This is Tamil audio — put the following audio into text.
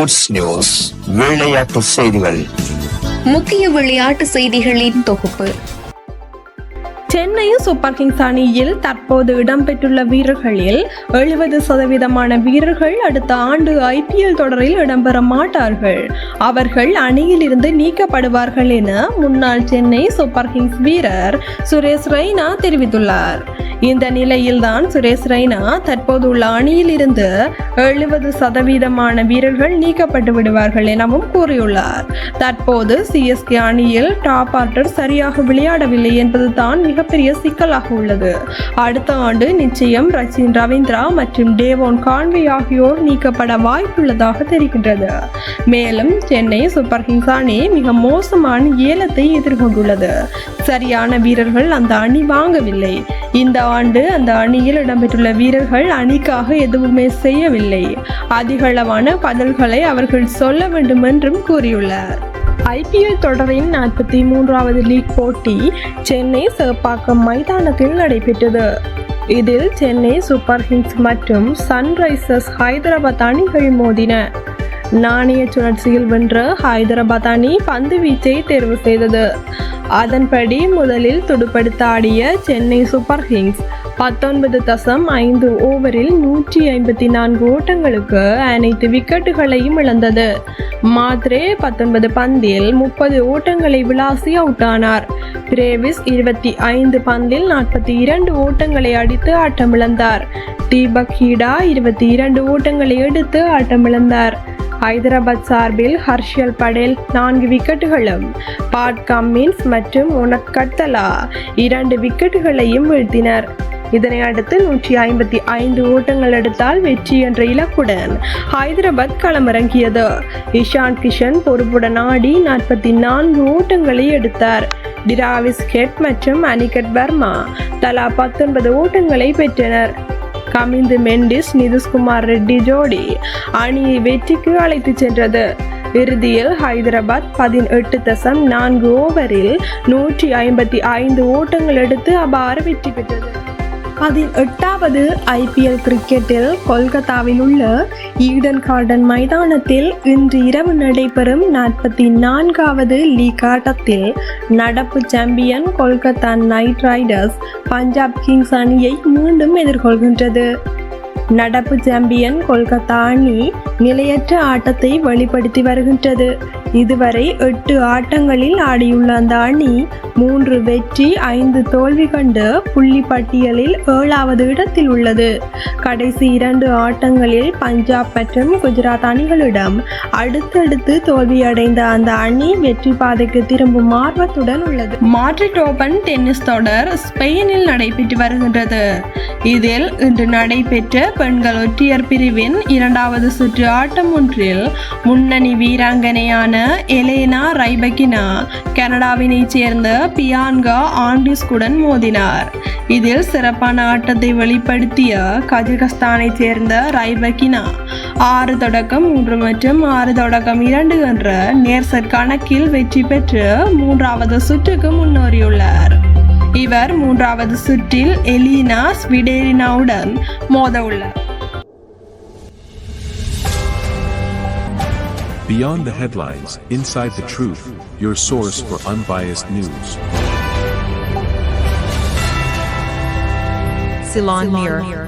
ஸ்போர்ட்ஸ் நியூஸ் விளையாட்டு செய்திகள். முக்கிய விளையாட்டு செய்திகளின் தொகுப்பு. சென்னை சூப்பர் கிங்ஸ் அணியில் தற்போது இடம்பெற்றுள்ள வீரர்களில் எழுபது சதவீதமான வீரர்கள் அடுத்த ஆண்டு ஐபிஎல் தொடரில் இடம்பெற மாட்டார்கள். அவர்கள் அணியில் இருந்து நீக்கப்படுவார்கள் என முன்னாள் சென்னை சூப்பர் கிங்ஸ் வீரர் சுரேஷ் ரெய்னா தெரிவித்துள்ளார். இந்த நிலையில்தான் சுரேஷ் ரெய்னா தற்போதுள்ள அணியில் இருந்து எழுபது சதவீதமான வீரர்கள் நீக்கப்பட்டு விடுவார்கள் எனவும் கூறியுள்ளார். தற்போது சிஎஸ்கே அணியில் டாப் ஆர்டர் சரியாக விளையாடவில்லை என்பதுதான் மிகப்பெரிய சிக்கலாக உள்ளது. அடுத்த ஆண்டு நிச்சயம் ரச்சின் ரவீந்திரா மற்றும் டேவோன் கான்வே ஆகியோர் நீக்கப்பட வாய்ப்புள்ளதாக தெரிகின்றது. மேலும் சென்னை சூப்பர் கிங்ஸ் அணி மிக மோசமான ஏலத்தை எதிர்கொண்டுள்ளது. சரியான வீரர்கள் அந்த அணி வாங்கவில்லை. இந்த ஆண்டு அந்த அணியில் இடம்பெற்றுள்ள வீரர்கள் அணிக்காக எதுவுமே செய்யவில்லை. அதிகளவான பதில்களை அவர்கள் சொல்ல வேண்டும் என்றும் கூறியுள்ளார் ஐபிஎல் தொடரின் நாற்பத்தி மூன்றாவது லீக் போட்டி சென்னை சேப்பாக்கம் மைதானத்தில் நடைபெற்றது. இதில் சென்னை சூப்பர் கிங்ஸ் மற்றும் சன்ரைசர்ஸ் ஹைதராபாத் அணிகள் மோதின. நாணய சுழற்சியில் வென்ற ஹைதராபாத் அணி பந்து வீச்சை தேர்வு செய்தது. அதன்படி முதலில் துடுப்படுத்த ஆடிய சென்னை சூப்பர் கிங்ஸ் பத்தொன்பது தசம் ஐந்து ஓவரில் நூற்றி ஐம்பத்தி நான்கு ஓட்டங்களுக்கு அனைத்து விக்கெட்டுகளையும் இழந்தது. மாத்ரே பத்தொன்பது பந்தில் முப்பது ஓட்டங்களை விளாசி அவுட் ஆனார் பிரேவிஸ் இருபத்தி ஐந்து பந்தில் நாற்பத்தி இரண்டு ஓட்டங்களை அடித்து ஆட்டமிழந்தார். தீபக் ஹீடா இருபத்தி இரண்டு ஓட்டங்களை எடுத்து ஆட்டமிழந்தார். ஹைதராபாத் சார்பில் ஹர்ஷல் படேல் நான்கு விக்கெட்டுகளும். பாட் கம்மின்ஸ் மற்றும் உனக்கட்டலா இரண்டு விக்கெட்டுகளையும் வீழ்த்தினர். இதனை அடுத்து நூற்றி ஐம்பத்தி ஐந்து ஓட்டங்கள் எடுத்தால் வெற்றி என்ற இலக்குடன் ஹைதராபாத் களமிறங்கியது. இஷான் கிஷன் பொறுப்புடன் ஆடி நாற்பத்தி நான்கு ஓட்டங்களை எடுத்தார். டிராவிஸ் ஹெட் மற்றும் அனிகட் வர்மா தலா பத்தொன்பது ஓட்டங்களை பெற்றனர். கமிந்து மெண்டிஸ் நிதிஷ்குமார் ரெட்டி ஜோடி அணியை வெற்றிக்கு அழைத்துச் சென்றது. இறுதியில் ஹைதராபாத் பதினெட்டு தசம் நான்கு ஓவரில் நூற்றி ஐம்பத்தி ஐந்து ஓட்டங்கள் எடுத்து அபார வெற்றி பெற்றது. பதினெட்டாவது ஐபிஎல் கிரிக்கெட்டில் கொல்கத்தாவில் உள்ள ஈடன் கார்டன் மைதானத்தில் இன்று இரவு நடைபெறும் நாற்பத்தி நான்காவது லீக் ஆட்டத்தில் நடப்பு champion Kolkata Knight Riders Punjab Kings அணியை மீண்டும் எதிர்கொள்கின்றது. நடப்பு சாம்பியன் கொல்கத்தா அணி நிலையற்ற ஆட்டத்தை வெளிப்படுத்தி வருகின்றது. இதுவரை எட்டு ஆட்டங்களில் ஆடியுள்ள அந்த அணி மூன்று வெற்றி ஐந்து தோல்வி கண்டு புள்ளி பட்டியலில் ஏழாவது இடத்தில் உள்ளது. கடைசி இரண்டு ஆட்டங்களில் பஞ்சாப் மற்றும் குஜராத் அணிகளிடம் அடுத்தடுத்து தோல்வியடைந்த அந்த அணி வெற்றி பாதைக்கு திரும்பும் ஆர்வத்துடன் உள்ளது. மாட்ரிட் ஓபன் டென்னிஸ் தொடர் ஸ்பெயினில் நடைபெற்று வருகின்றது. இதில் இன்று நடைபெற்ற பெண்கள் ஒற்றையர் பிரிவின் இரண்டாவது சுற்று ஆட்டம் ஒன்றில் முன்னணி வீராங்கனையான எலேனா ரைபகினா கனடாவினைச் சேர்ந்த பியான்கா ஆண்டிஸ்குடன் மோதினார். இதில் சிறப்பான ஆட்டத்தை வெளிப்படுத்திய கஜகஸ்தானைச் சேர்ந்த ரைபகினா ஆறு தொடக்கம் மூன்று மற்றும் ஆறு தொடக்கம் இரண்டு என்ற நேர்சர் கணக்கில் வெற்றி பெற்று மூன்றாவது சுற்றுக்கு முன்னேறியுள்ளார். இவர் மூன்றாவது சுற்றில் எலினா ஸ்விடேரினாவுடன் மோத உள்ளார் Beyond the headlines, inside the truth, your source for unbiased news. Ceylon Mirror.